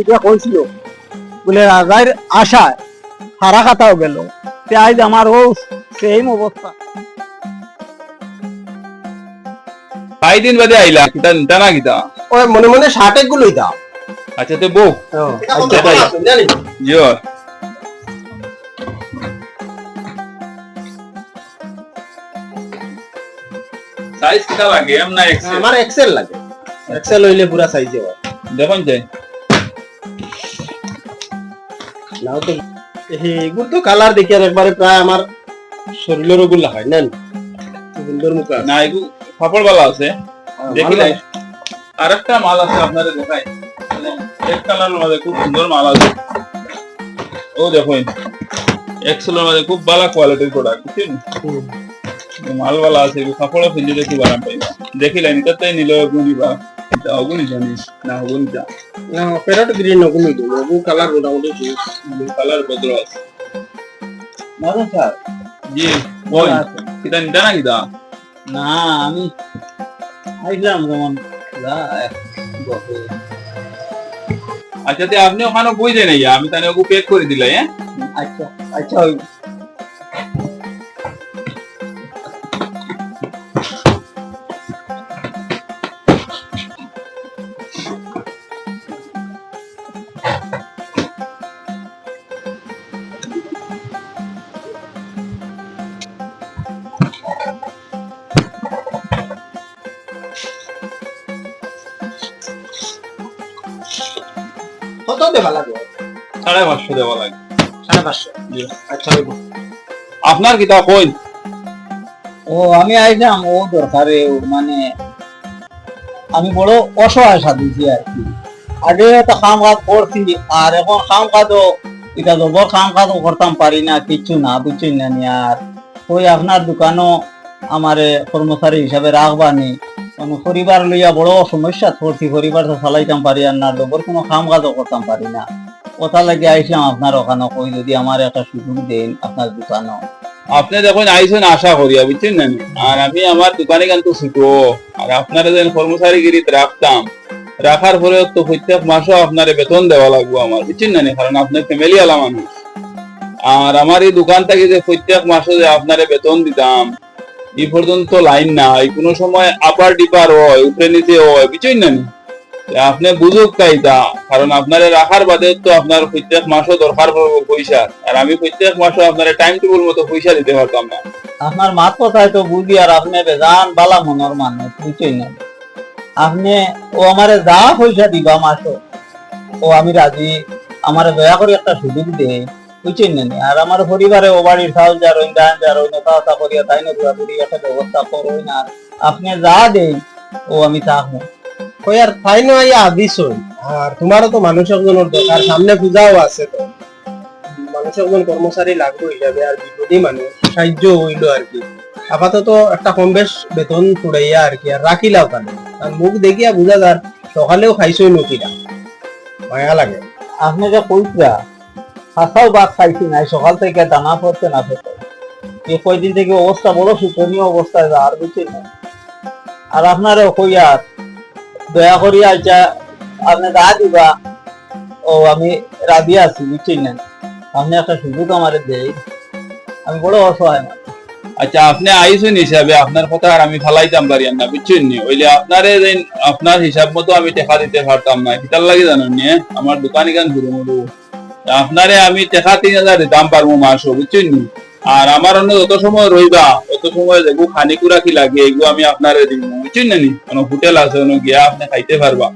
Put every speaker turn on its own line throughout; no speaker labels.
এটা কইছিল বলে রাজার আশায় হারা খাতাও গেল। তে আজ আমার ও সেম অবস্থা
কয় দিন বাদে আইলা কিতা নিতা না কিতা?
ওই মনে মনে ষাটে গুলোই দাও
আচ্ছা তো বউ
আচ্ছা
সাইজ কিতা লাগে? এম না এক্সেল
আমার এক্সেল লাগে। এক্সেল হইলে পুরা সাইজ হয়।
দেখুন যাই
নাও তো। এগুলো তো কালার দেখি আর একবারে প্রায় আমার শরীরের ওগুলো হয় নেন। সুন্দর মুখ
না এগু ফাপড় বালা আছে। দেখি নাই। আর একটা মাল আছে আপনাদের দেখাই। এক কালারের মধ্যে খুব সুন্দর মাল আছে। ও দেখুন। এক্সেলের মধ্যে খুব ভালো কোয়ালিটির প্রোডাক্ট বুঝছেন? মাল বালা আছে এগু কাপড়ে পিন্ধিলে খুব আরাম পাইবা। দেখিলেন এটাতে নিলে গুনিবা এটা অগুনি জানিস না
প্যারট গ্রিন ওগুলো দিই ওগু কালার মোটামুটি।
ব্লু কালার বদল আছে।
মারুন স্যার।
জি ওই কিতা নিতা না কিতা
না আমি আইলাম বসে।
আচ্ছা তে আপনি ওখানে বই দেন আমি তাহলে ওকে পেক করে দিলাই হ্যাঁ?
আচ্ছা আচ্ছা
আচ্ছা হইব
আপনার কিতা কই
ও, আমি আইলাম, ও দরকারে মানে আমি বড় অসহায় সাধুছি আর কি। আগে তো কাম কাজ করছি, আর এখন কাম কাজও এটা জবর কাম কাজও করতাম পারি না কিচ্ছু না বুঝছি না নি আর। ওই আপনার দোকানও আমারে কর্মচারী হিসাবে রাখবানি পরিবার লইয়া বড় সমস্যা পড়ছি পরিবার তো চালাইতাম পারি আর না জবর কোনো কাম কাজও করতাম পারি না। কথা লাগে আইসলাম আপনার ওখানে কই যদি আমার একটা সুযোগ দেন আপনার দোকানও
আপনি দেখুন আইসেন আশা করিয়া বুঝছেন না? আর আমি আমার দোকানে কিন্তু ছুটো আর আপনারা যেন কর্মচারীগিরিত রাখতাম, রাখার পরে তো প্রত্যেক মাসও আপনার বেতন দেওয়া লাগবো আমার, বুঝছেন না? কারণ আপনার ফ্যামিলি আলা মানুষ। আর আমার এই দোকান থেকে যে প্রত্যেক মাসে যে আপনারে বেতন দিতাম, এই পর্যন্ত লাইন নাই। কোনো সময় আপার ডিপার হয়, উপরে নিচে হয়, বুঝছেন না? আপনি বুঝুক কাইতা কারণ আপনারে রাখার বাদে তো আপনার প্রত্যেক মাসও দরকার পড়ব পয়সা। আর আমি প্রত্যেক মাসও আপনার টাইম টেবিল মতো পয়সা দিতে পারতাম না।
আপনার মাত কথায় তো বুঝি আর আপনি বেজান বালা মনের মানুষ বুঝছেন না। আপনি, ও আমারে যা পয়সা দিবা মাসো, ও আমি রাজি। আমারে দয়া করে একটা সুযোগ দে বুঝছেন না আর আমার পরিবারে ও বাড়ির চাউল যা রইন ধান যা রইন তা তা করিয়া তাই না একটা ব্যবস্থা করোই না। আপনি যা দেন, ও আমি থাকব
কই আর তাই নয় আদিস আর তোমারও তো মানুষ একজনের দরকার সামনে পূজাও আছে তো। মানুষ একজন কর্মচারী লাগবে আর মানুষ, সাহায্য হইল আর কি। আপাতত একটা কম বেশ বেতন আর কি, আর রাখিলাও আর মুখ দেখিয়া বুঝা যার, সকালেও খাইছই মায়া লাগে।
আপনি যে ভাত খাইছি নাই, সকাল থেকে দানা পড়তে না পেতে এই কয়দিন থেকে অবস্থা বড় শোচনীয় অবস্থায়, আর বুঝছেন না আর আপনারও কইয়ার দয়া করিয়া যা আপনি দা দিবা, ও আমি রাজি আছি, বুঝছেন না? আপনি একটা সুযোগ আমার দেই আমি বড় অসহায় মানুষ।
আচ্ছা আপনি আইসেন হিসাবে, আপনার কথা আর আমি ফালাইতাম পারি না, বুঝছেন নি? ওইলে আপনারে যেন আপনার হিসাব মতো আমি টেকা দিতে পারতাম না। কিতার লাগে জানেন নি হ্যাঁ? আমার দোকানে গান ঘুরে মুড়ু আপনারে আমি টেকা তিন হাজার দিতাম পারব মাসও, বুঝছেন নি? আর আমার অন্য যত সময় রইবা তত সময় যেগু খানি কুড়া কি লাগে এগু আমি আপনারে দিব। বুঝছেন না নি? কোনো হোটেল আছে, কোনো গিয়া আপনি খাইতে পারবা।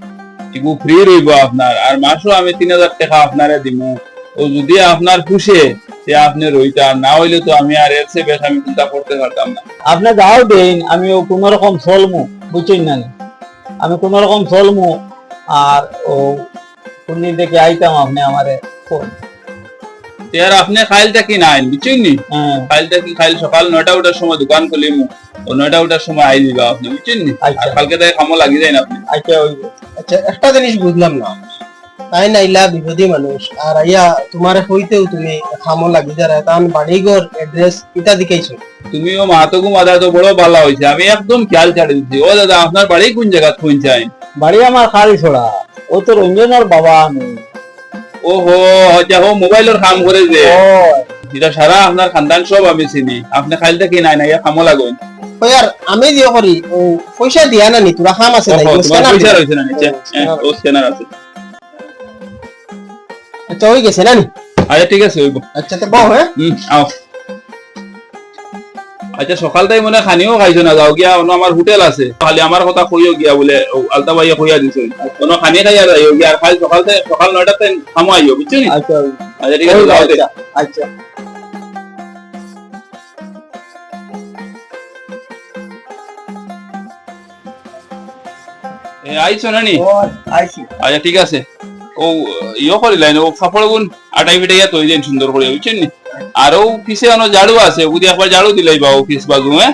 এগু ফ্রি রইব আপনার। আর মাসও আমি তিন হাজার টাকা আপনারে দিব। ও যদি আপনার খুশে, সে আপনি রইতা। না হইলে তো আমি আর এর বেশ আমি চিন্তা করতে পারতাম না।
আপনি যাও দেন আমি কোন রকম চলমু, বুঝছেন না আমি কোন রকম চলমু, আর ও কোনদিন থেকে আইতাম আপনি আমারে ফোন।
তে আর আপনি খাইলটা কি নাই বুঝছেন নি?
হ্যাঁ।
খাইলটা কি খাইল? সকাল নয়টা উঠার সময় দোকান খুলিমু ও নয়টা উঠার সময় আই দিবা আপনি বুঝছেন নি? আর
আচ্ছা
কালকে তাই কামো লাগি যায় না আপনি।
আচ্ছা
আচ্ছা একটা জিনিস বুঝলাম না। তাই নাইলা বিপদী মানুষ আর আইয়া তোমার হইতেও তুমি খামো লাগি যারা তান বাড়িঘর এড্রেস এটা দিকেইছো।
তুমিও মাহাতগু মাদা তো বড় ভালো হয়েছে আমি একদম খেয়াল ছাড়ে দিচ্ছি। ও দাদা আপনার বাড়ি কোন জায়গা খুঁজছেন
বাড়ি আমার খালি ছোড়া। ও তো রঞ্জনের বাবা আমি
ও হো আচ্ছা হো মোবাইলের কাম করে যে। এটা সারা আপনার খানদান সব আমি চিনি। আপনি খাইল কি নাই নাই কামো লাগুন
ওই আমি যে করি পয়সা দিয়া না নি তোরা কাম আছে নাই স্ক্যানার
পয়সা। রয়েছে না নিচে ও স্ক্যানার আছে।
আচ্ছা হয়ে গেছে না নি?
ঠিক আছে হইব
আচ্ছা তো বাও হ্যাঁ
হুম আও আচ্ছা সকালটাই মনে হয় খানিও খাইছো না যাও গিয়া অন্য আমার হোটেল আছে। খালি আমার কথা কইও গিয়া বলে আলতা ভাইয়া কইয়া দিছো। কোনো খানি খাইয়া যাইও গিয়া আর খালি সকালতে সকাল নয়টাতে খামো আইও বুঝছ নি?
আচ্ছা
আচ্ছা। ঠিক আছে যাও
আচ্ছা আচ্ছা।
এ, আইছো না নি?
ও আইছি
আচ্ছা ঠিক আছে। ও ইয়ে করিলাই ও কাপড় গুণ আটাই পিটাইয়া তৈ দেন সুন্দর করে বুঝছেন নি? আর অফিসে অন্য ঝাড়ু আছে? বুঝি একবার ঝাড়ু দিলাই বা অফিস বাজু হ্যাঁ?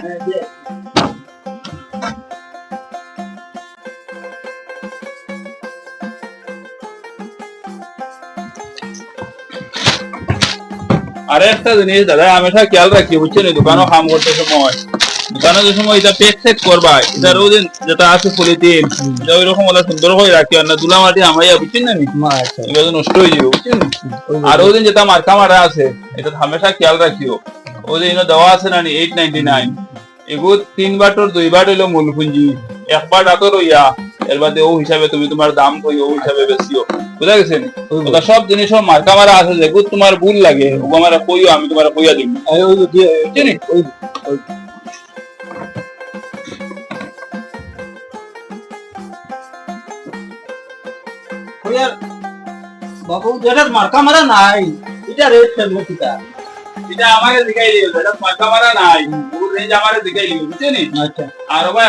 আরে একটা জিনিস দাদা, আমি খেয়াল রাখি, বুঝছেন? দোকানও কাম করতে সময় যে সময় এটা পেক সেট করবা এটা যেটা আছে পলিথিন ওইরকম ওলা সুন্দর করে রাখি আর না দুলা মাটি আমাইয়া বুঝছেন না এগুলো নষ্ট হয়ে যাবে বুঝছেন? আর ওদিন যেটা মার্কা মারা আছে এটা হামেশা খেয়াল রাখিও। ওদিন দেওয়া আছে না এইট নাইনটি নাইন এগুলো তিন বাটর দুই বাট হইল মূল পুঞ্জি একবার এর বাদে ও হিসাবে তুমি তোমার দাম কই ও হিসাবে বেশিও বুঝা গেছে? ওটা সব জিনিস মার্কা মারা আছে যেগুলো তোমার ভুল লাগে ও আমার কইও আমি তোমার কইয়া দিব
দিয়ে আর বাবু যেটা মার্কা মারা নাই এটা রেট ফেলব কিতা?
এটা আমাকে দেখাই দিও এটা মার্কা মারা নাই ও রেঞ্জ আমারে দেখাই দিও বুঝছেন?
আচ্ছা।
আর ভাই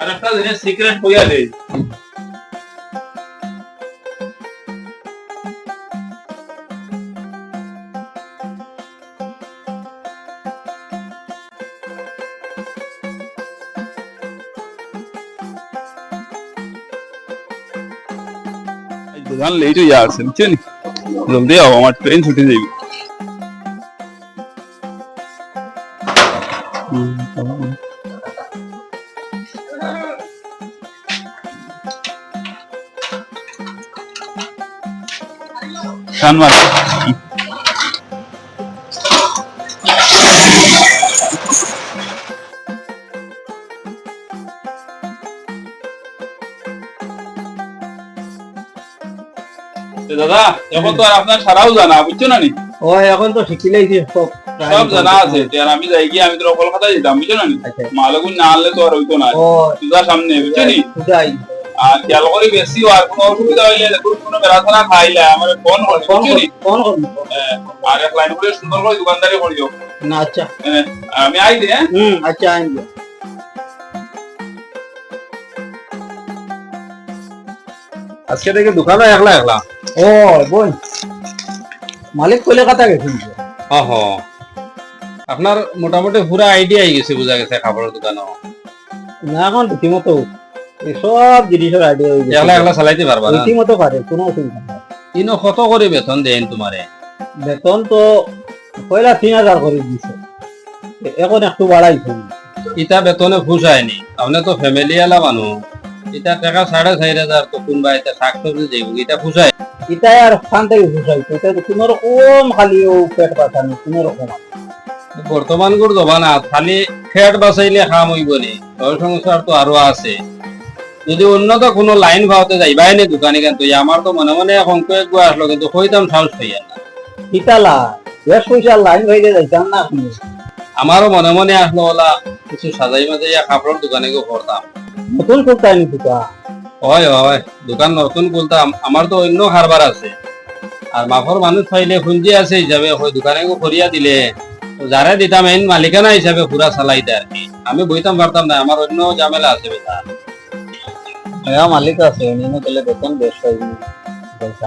আর একটা জিনিস সিক্রেট কইয়া দেই দোকান লেট হয়ে যাচ্ছে বুঝছেন? জলদি আও আমার ট্রেন ছুটে যাবে দাদা এখন তো আর আপনার সারাও জানা বুঝছ না নি?
ও এখন তো ঠিকই লাগছে সব
সব জানা আছে আর আমি যাই গিয়ে আমি তো কলকাতা যেতাম বুঝছ না নি?
আচ্ছা।
মালগুন না আনলে তো আর হইতো না। সুদা সামনে বুঝছ নি?
যাই
আর খেয়াল করে বেশি আর কোনো অসুবিধা হইলে কোনো বেড়াশোনা খাইলে আমার ফোন করে বুঝছ নি?
ফোন করুন
হ্যাঁ, আর এক লাইন করে সুন্দর করে দোকানদারি করিও
না আচ্ছা।
হ্যাঁ, আমি আই দে হ্যাঁ?
আচ্ছা আইনবো
আজকে থেকে দোকানে একলা একলা।
ও বোন মালিক কলকাতা গেছিল
অহ আপনার মোটামুটি পুরা আইডিয়া আই গেছে বোঝা গেছে কাপড়ের দোকানও।
না এখন রীতিমতো সব জিনিসের আইডিয়া হয়ে
একলা
গেছে।
একলা চালাইতে পারবা না।
রীতিমতো পারে কোনো অসুবিধা নেই।
ইনো কত করে বেতন দেন তোমারে?
বেতন তো পয়লা তিন হাজার করে দিছে। এখন একটু বাড়াইছে।
ইটা বেতনে খুশ হয়নি। আপনি তো ফ্যামিলি আলা মানুষ। ইটা টাকা সাড়ে চার হাজার তো কোনবা এটা শাক সবজি যাইব খুশাই
এটাই আর ফান থেকে এটা তো কোনো রকম খালি ও পেট কোনো রকম।
বর্তমান জমানা খালি ফ্যাট বাঁচাইলে খাম হইব নি সংসার তো আরও আছে। যদি উন্নত কোনো লাইন ভাওতে যাইবাই নি দোকানে কিন্তু আমার তো মনে মনে এখন কয়েক গো আসলো কিন্তু কইতাম সাহস পাইয়া না।
ইটালা বেশ পয়সা লাইন হয়ে যাইতাম না
আমারও মনে মনে আসলো ওলা কিছু সাজাই মাজাইয়া কাপড়ের দোকানে গো করতাম।
নতুন করতাই নি দুটা
হয় হয় দোকান নতুন খুলতাম আমার তো অন্য কারবার আছে। আর মাফর মানুষ পাইলে খুঁজি আছে হিসাবে হয় দোকানে করিয়া দিলে। তো যারা দিতাম এন মালিকানা হিসাবে পুরা চালাইতে আর কি আমি বইতাম পারতাম না আমার অন্য ঝামেলা আছে বেটা।
হ্যাঁ মালিক আছে নিয়ে গেলে। বেতন বেশ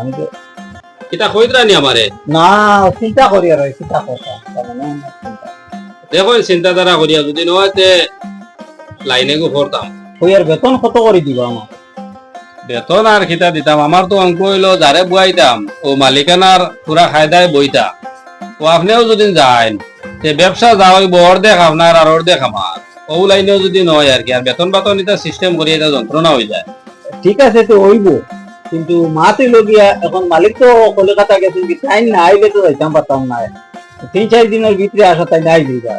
আমি তো
এটা কইতরা নি আমারে
না চিন্তা করি আর চিন্তা চিন্তা।
দেখো চিন্তাধারা করিয়া যদি নয় তে লাইনে গো করতাম
ওই আর বেতন কত করে দিবা আমার
বেতন আর খিতা দিতাম। আমার তো অঙ্ক হইল যারে বুয়াইতাম ও মালিকানার পুরা খায়দায় বইতা ও আপনিও যদি যায় তে ব্যবসা যাওয়াই অর্ধেক আপনার আর অর্ধেক আমার ও লাইনেও যদি নয় আর কি আর বেতন বাতন এটা সিস্টেম করি এটা যন্ত্রণা হয়ে যায়।
ঠিক আছে তো ওইব কিন্তু মা তুই লগিয়া এখন মালিক তো কলকাতা গেছে কি তাই না আইলে তো যাইতাম পারতাম না তিন চার দিনের ভিতরে আসা তাই নাই দিবা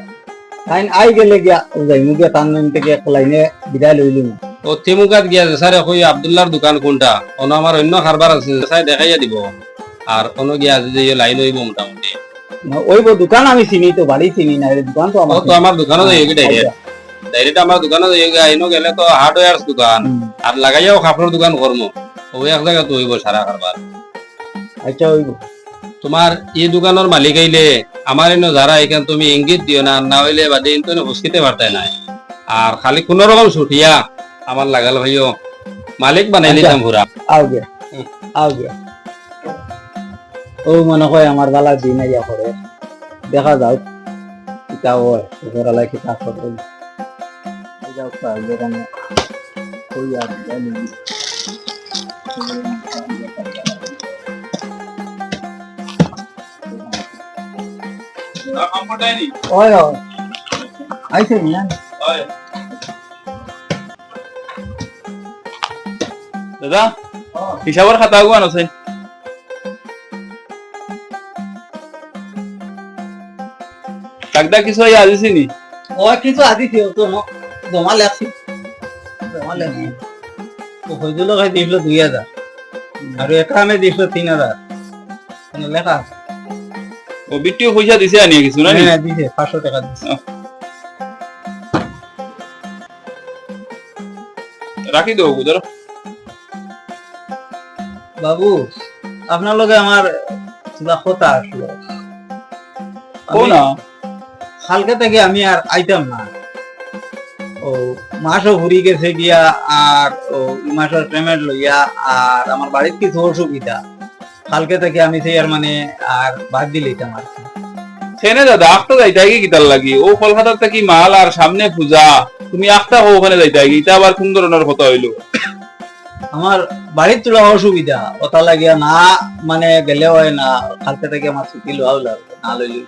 তাই আই গেলে গিয়া যাই মুগিয়া থেকে এক লাইনে বিদায় লইলি
ও তিমুকাত গিয়া যে স্যার কই আব্দুল্লাহর দোকান কোনটা অন্য আমার অন্য খারবার আছে স্যার দেখাইয়া দিব আর কোনো গিয়া যে লাইন হইব মোটামুটি
ওই বো দোকান আমি চিনি তো বাড়ি চিনি না এই দোকান তো আমার
তো আমার দোকানও যাই ডাইরেক্ট ডাইরেক্ট আমার দোকানও যাই আইনো গেলে তো হার্ডওয়্যার দোকান। আর লাগাইয়াও কাপড়ের দোকান করমু ওই এক জায়গা তো হইব সারা কারবার
আচ্ছা ওই
তোমার এই দোকানের মালিক আইলে আমার এনে যারা এখান তুমি ইঙ্গিত দিও না না হইলে বাদে ইন তো হুসকিতে পারতাই নাই। আর খালি কোন রকম ছুটিয়া আমার লাগাল ভাইও মালিক বানাই
আচ্ছা।
দিতাম পুরা।
আও গে আও গে। ও মনে হয় আমার বালা দিন আইয়া করে দেখা যাও কিতা হয় ঘরালাই কিতা করে যাও কাল যেখানে কই আর জানি। ওই ওই আইছে না
দাদা হিসাবের খাতা গুয়ান আছে কাকদা কিছু আই আজিছি নি?
ওই কিছু আদিছি তো জমা লেখছি জমা লেখছি তো হইজুল খাই দিছিল দুই হাজার আর এটা আমি দিছিল তিন হাজার লেখা আছে।
ও বিটিও পয়সা দিছে আনি কিছু না
হ্যাঁ দিছে পাঁচশো টাকা দিছে।
রাখি ধরো।
বাবু আপনার লগে আমার কিবা কথা আসলো।
ও না।
কালকে থেকে আমি আর আইতাম না। ও মাসও ঘুরি গেছে গিয়া আর ও মাসের পেমেন্ট লইয়া আর আমার বাড়ির কিছু অসুবিধা। কালকে থেকে আমি সেই আর মানে আর বাদ দিলাম আর কি।
সেনে দাদা আখটা যাইতে কি কিতার লাগি। ও কলকাতার থেকে মাল আর সামনে পূজা। তুমি আখটা হো ওখানে যাইতে কি এটা আবার কোন ধরনের কথা হইল?
আমার বাড়ির তোলা অসুবিধা। ওটা লাগিয়া না মানে গেলে হয় না। কালকে থেকে আমার ছুটি লওয়াও লাগবে না লইলে।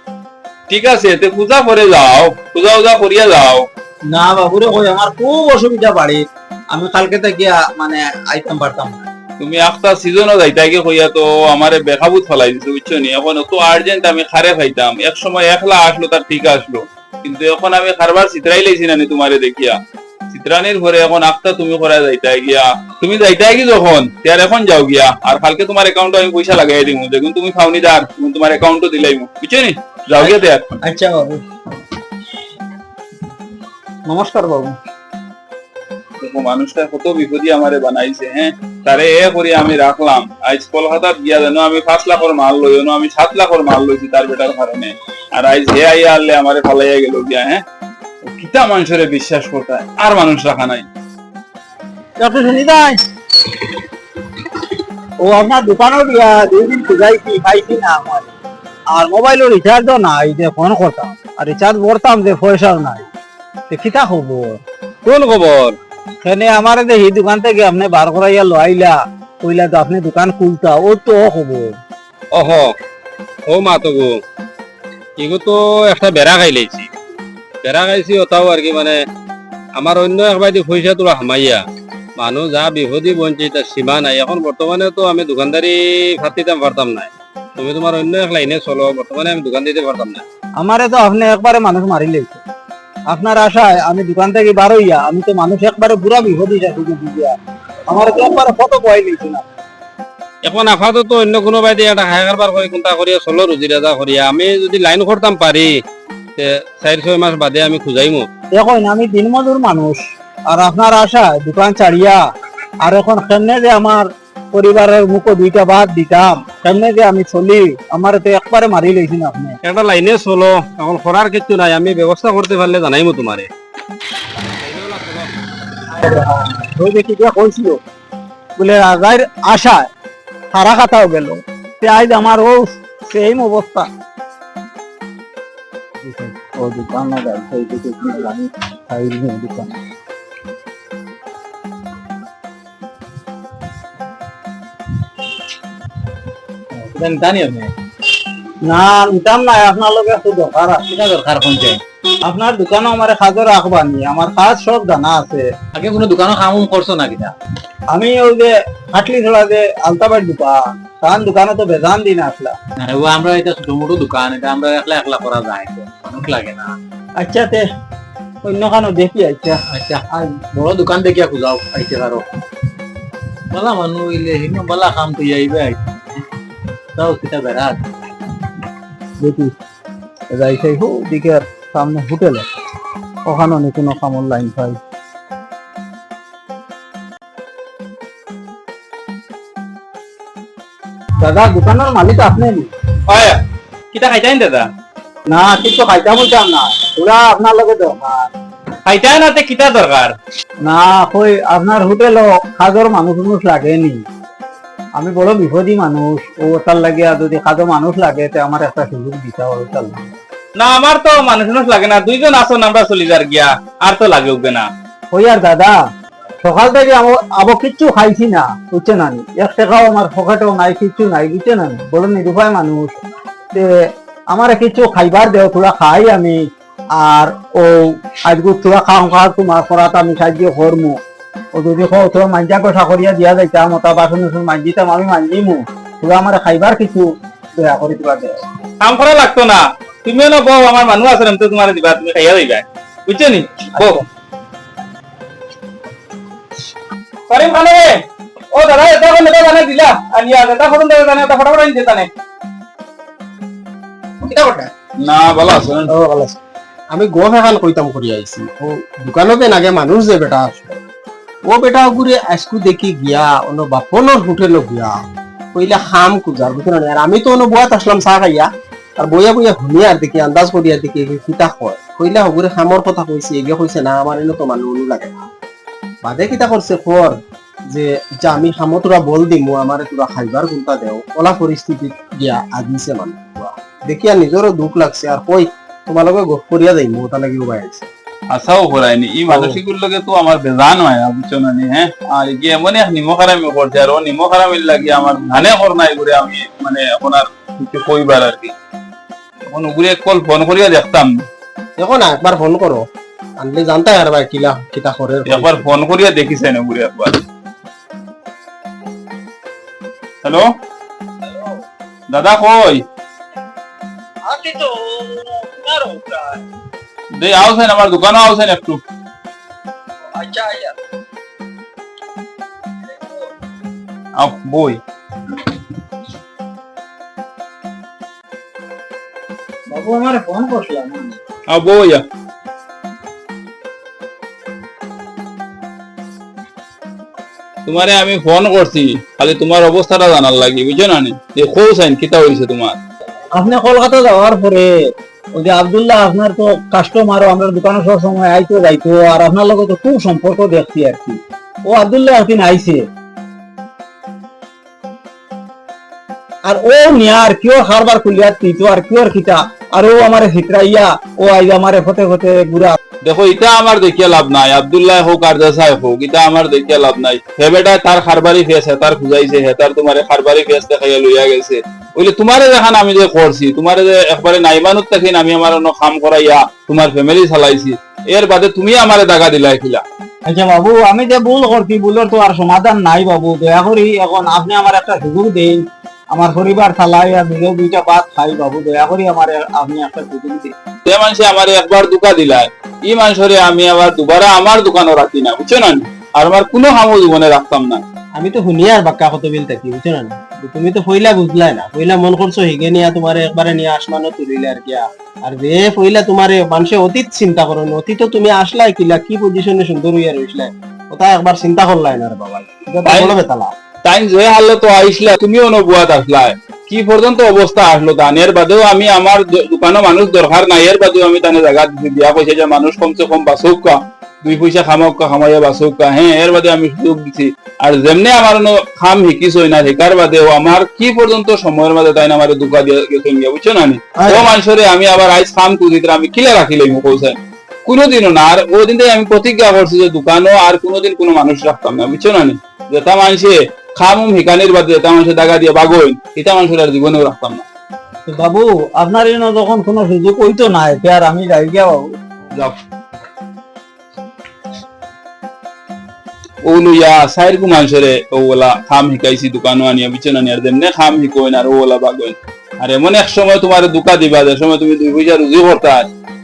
ঠিক আছে তে পূজা করে যাও। পূজা উজা করিয়া যাও।
না বাবুরে কই আমার খুব অসুবিধা বাড়ি আমি কালকে থেকে মানে আইতাম পারতাম না।
তুমি একটা সিজনও যাইতে কি কইয়া তো আমারে বেকাবুত ফেলাই দিছো, বুঝছ নি? এখন তো আর্জেন্ট আমি খারে খাইতাম এক সময় একলা আসলো, তার ঠিক আসলো। কিন্তু এখন আমি খারবার চিত্রাই লাইছি না তোমারে দেখিয়া। চিত্রানির ঘরে এখন আখটা তুমি করা যাইতে গিয়া। তুমি যাইতে কি যখন, তার এখন যাও গিয়া। আর কালকে তোমার অ্যাকাউন্টে আমি পয়সা লাগাই দিমু। দেখুন, তুমি ফাউনি দার তুমি তোমার অ্যাকাউন্টও দিলাইমু। বুঝছ নি? যাও গিয়া তার।
আচ্ছা বাবু। নমস্কার, বাবু।
দেখো মানুষটা কত বিপদী আমারে বানাইছে হ্যাঁ? তারে এ করে আমি রাখলাম। আজ কলকাতাত গিয়া জানো আমি পাঁচ লাখের মাল লই আমি সাত লাখের মাল লইছি তার বেটার কারণে। আর আজ হে আইয়া আনলে আমারে ফালাইয়া গেল গিয়া হ্যাঁ? কিতা মানুষের বিশ্বাস করতে আর মানুষ রাখা নাই।
ডক্টর সুনিদাই ও আপনার দোকানও দিয়া দুই দিন খুঁজাইছি পাইছি না আমার। আর মোবাইলের রিচার্জও নাই যে ফোন করতাম। আর রিচার্জ করতাম যে পয়সাও নাই। কিতা খবর?
কোন খবর?
সেনে আমার এই দোকান থেকে আপনি বার করাইয়া লইলা কইলা তো আপনি দোকান খুলতা ও তো খবর
অহ ও মা তো গো এগো তো একটা বেড়া খাই লাইছি বেড়া খাইছি ওটাও আর কি মানে আমার অন্য একবার পয়সা তোলা হামাইয়া। মানুষ যা বিপদী বঞ্চিত সীমা নাই। এখন বর্তমানে তো আমি দোকানদারি ফাটিতাম পারতাম না তুমি তোমার অন্য এক লাইনে চলো বর্তমানে আমি দোকান দিতে পারতাম না
আমারে তো আপনি একবারে মানুষ মারি আপনার আশায় আমি দোকান থেকে বার হইয়া আমি তো মানুষ একবারে পুরা বিপদী যাচ্ছি দিয়া আমার তো একবারে কত ভয় লেছে না।
এখন আপাতত অন্য কোনো বাইদে একটা হাই কারবার করে কোনটা করিয়া চলো রুজি রাজা করিয়া আমি যদি লাইন করতাম পারি চার ছয় মাস বাদে আমি খুঁজাইমু।
দেখুন আমি দিনমজুর মানুষ আর আপনার আশা দোকান ছাড়িয়া আর এখন কেমনে যে আমার পরিবারের মুখো দুইটা ভাত দিতাম। কেমনে যে আমি চলি? আমার তো একবারে মারি লেছেন আপনি।
একটা লাইনে চলো। এখন করার কিছু নাই আমি ব্যবস্থা করতে পারলে জানাইমু তোমারে
ওই যে কিটা কইছিল বলে রাজার আশায় সারা খাতাও গেল। তে আজ আমার ও সেম অবস্থা ও দোকান না যাই সেই দিকে দোকান জানি আপনি না নিতাম না আপনার লগে একটু দরকার আছে।
কিনা দরকার কোন
আপনার দোকানও আমার কাজও রাখবানি আমার কাজ সব জানা আছে।
আগে কোনো দোকানও কাম করছ না কিনা?
আমি ওই যে হাটলি ছড়া যে আলতাবাড়ি দোকান তার দোকানে তো বেজান দিন আসলাম
ও আমরা এটা ছোট মোটো দোকান এটা আমরা একলা একলা করা যায় মানুষ লাগে না।
আচ্ছা তে অন্য কানো দেখি আচ্ছা
আচ্ছা আর বড় দোকান দেখিয়া খুঁজাও আইতে পারো বলা মানুষ বলা কাম তো আইবে তাও সেটা বেড়াত
দেখি যাইছে হো দিকে আর সামনে হোটেলে ওখানে নি কোনো কামর লাইন পাই। দাদা দোকানের মালিক আপনি? নি?
হয়। কিতা খাইতাইন দাদা?
না কিছু খাইতে বলতাম না পুরা আপনার লগে দরকার
খাইতাই না তে কিতা দরকার
না কই আপনার হোটেলও কাজর মানুষ মানুষ লাগেনি। আমি বড় বিপদী মানুষ ও তার লাগিয়া যদি কাজো মানুষ লাগে তে আমার একটা সুযোগ দিতে হবে তার
না আমার তো মানুষ মানুষ লাগে না দুইজন আসুন আমরা চলি যার গিয়া আর তো লাগে উঠবে না
ওই আর দাদা সকাল থেকে আবো কিচ্ছু খাইছি না বুঝছে না? এক টাকাও আমার পকেটেও নাই কিচ্ছু নাই বুঝছে না? বলো নিরুপায় মানুষ আমার কিছু খাইবার দেও তোরা খাই আমি আর ও আজকে তোরা খাও খাও তোমার করাত আমি সাহায্য করমু ও যদি মাঞ্জা কথা করিয়া দিয়া যাইতাম ওটা বাসন উসন মাঞ্জিতাম আমি মাঞ্জিমু তোরা আমার খাইবার কিছু দয়া করে তোরা দে।
কাম করা লাগতো না। তুমিও না বউ আমার মানুষ আছে তো তোমার দিবা তুমি খাইয়া দিবা বুঝছ নি? বউ করিম খানে ও দাদা এটা কোন দাদা জানে দিলা। আনিয়া দাদা কোন দাদা জানে এটা ফটাফট আনি দিতা নে
কথা?
না ভালো আছে।
ও ভালো আছে। আমি গম এখন কইতাম করি আইছি ও দোকানতে নাগে মানুষ যে বেটা আছে। ও বেটা গুরে আজকু দেখি গিয়া, অন্য বাপনের হোটেলে গিয়া, কইলে খাম কুজার বুঝলেন আর আমি তো অন্য বুয়াত আসলাম চাহ খাইয়া, আর বইয়া বইয়া শুনিয়া আর দেখি, আন্দাজ করিয়া দেখি এগে কিতা কয় কইলা হগুরে খামৰ কথা কইছে, এগে কইছে না আমার এনে তো অনু লাগে না। বাদে কিতা করছে কর যে যা, আমি খামো তোরা বল দিমু আমারে তোরা খাইবার গুন্তা দেও ওলা পরিস্থিতিত গিয়া আজিছে মানুহ। দেখিয়া নিজরও দুঃখ লাগছে আর কই তোমালোকে গপ করিয়া যাই মো তা লাগি আছে
আশাও করায়নি ই মানসিকুর লগে তো আমার বেজান হয় না বুঝছ না হ্যাঁ আর এমন এক নিমখারামি করছে আর ও নিমখারামির লাগে আমার ধানে কর নাই করে আমি মানে এখন আর কিছু কইবার আর কি। এখন উগুরে কল ফোন করিয়া দেখতাম।
দেখো না একবার ফোন করো আনলে জানতে আর ভাই কিলা কিতা করে
একবার ফোন করিয়া দেখিছে না উগুরে একবার হ্যালো দাদা কই
আছি তো
দে আওছেন আমার দোকানে আওছেন একটু।
আচ্ছা আচ্ছা।
আও বই।
বাবু আমার ফোন করছিলাম।
আও বইয়া তোমারে আমি ফোন করছি খালি তোমার অবস্থাটা জানার লাগি বুঝছ না নি? যে কৌছেন কিতা হইছে তোমার।
আপনি কলকাতা যাওয়ার পরে ওই যে আব্দুল্লাহ, আপনার তো কাস্টমার আপনার দোকানে সব সময় আইতো যাইতো আর আপনার লগে তো খুব সম্পর্ক দেখছি আর কি। ও আব্দুল্লাহ একদিন আইছে আর ও নিয়া আর কিয় খারবার খুলিয়া আর কিয়র খিতা আর ও আমারে হিতরাইয়া ও
দেখো এটা আমার দেখিয়া লাভ নাই। আব্দুল্লাহ হোক আর দেশাই হোক এটা আমার দেখিয়া লাভ নাই। হে বেটা, তার খারবারি ফেস, হে তার খুঁজাইছে, হে তার তোমারে খারবারি ফেস দেখাইয়া লইয়া গেছে। ওইলে তোমারে দেখান আমি যে করছি তোমারে যে একবারে নাইমানুত থাকি আমি আমার অন্য কাম করাইয়া তোমার ফ্যামিলি চালাইছি এর বাদে তুমি আমারে দাগা দিলাই খিলা
আচ্ছা বাবু আমি যে ভুল করছি ভুলের তো আর সমাধান নাই বাবু দয়া করি এখন আপনি আমার একটা সুযোগ দিন আমার পরিবার চালাই আর নিজেও দুইটা ভাত খাই বাবু দয়া করি আমার আপনি একটা সুযোগ দিন।
যে মানুষে আমার একবার দুকা দিলাই ই মানুষরে আমি আবার দুবারা আমার দোকানও রাখি না বুঝছ না আর আমার কোনো কামও জীবনে রাখতাম না
আমি তো শুনিয়া আর বাক্কা কত বিল থাকি বুঝছ না তুমি তো পইলা বুঝলাই না। পইলা মন করছ হিগে নিয়া তোমারে একবারে নিয়ে আসমানো তুলিলে আর কিয়া। আর যে পইলা তোমারে মানুষে অতীত চিন্তা করো অতীত তুমি আসলাই কিলা কি পজিশনে সুন্দর হইয়া রইসলাই ওটা একবার চিন্তা করলাই না বাবা বেতালা
টাইম যে হারলে তো আইসলা তুমিও নবুয়াত আসলাই কি পর্যন্ত অবস্থা আসলো তান এর বাদেও আমি আমার দোকানে মানুষ দরকার নাই। এর বাদেও আমি তানে জায়গা দিয়া কইছে যে মানুষ কমসে কম বাঁচুক কা দুই পয়সা খামাক কা খামাইয়া বাঁচুক কা। হ্যাঁ এর বাদে আমি সুযোগ দিছি। আর যেমনে আমার খাম শিকিছই না শিকার বাদেও আমার কি পর্যন্ত সময়ের মাঝে তাই না আমার দুকা দিয়ে গেছেন গিয়া বুঝছ না নি? ও মানুষরে আমি আবার আইস খাম কুদিতে আমি কিলে রাখি লইব কৌছেন কোনোদিনও না আর ওই দিন আমি প্রতিজ্ঞা করছি যে দোকানও আর কোনোদিন কোনো মানুষ রাখতাম না বুঝছ না নি? যেটা মানুষে খামুম হিকানির বাদে যেটা মানুষের দাগা দিয়ে বাগই এটা মানুষের আর জীবনেও রাখতাম না।
তো বাবু আপনার যখন কোনো সুযোগ হইতো না আর আমি যাই গিয়া বাবু।
যাও। ওলুয়া সাইর কু মানুষরে ওলা খাম শিকাইছি দোকানো আনিয়া বিচনা আনিয়া যেমনে খাম শিকোইন আর ওলা বাগইন আর এমন এক সময় তোমার দুকা দিবা যে সময় তুমি দুই পয়সা রুজি করতা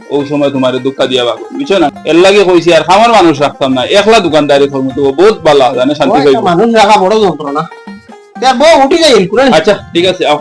ও সময় তোমার দুকা দিয়া বাগো বুঝছ না এর লাগে কইছি আর খামার মানুষ রাখতাম না একলা দোকানদারি করব তো বহুত ভালো জানে শান্তি
ওই
পাইব
মানুষ রাখা বড় যন্ত্রণা তার বউ উঠি যাই
আচ্ছা ঠিক আছে আও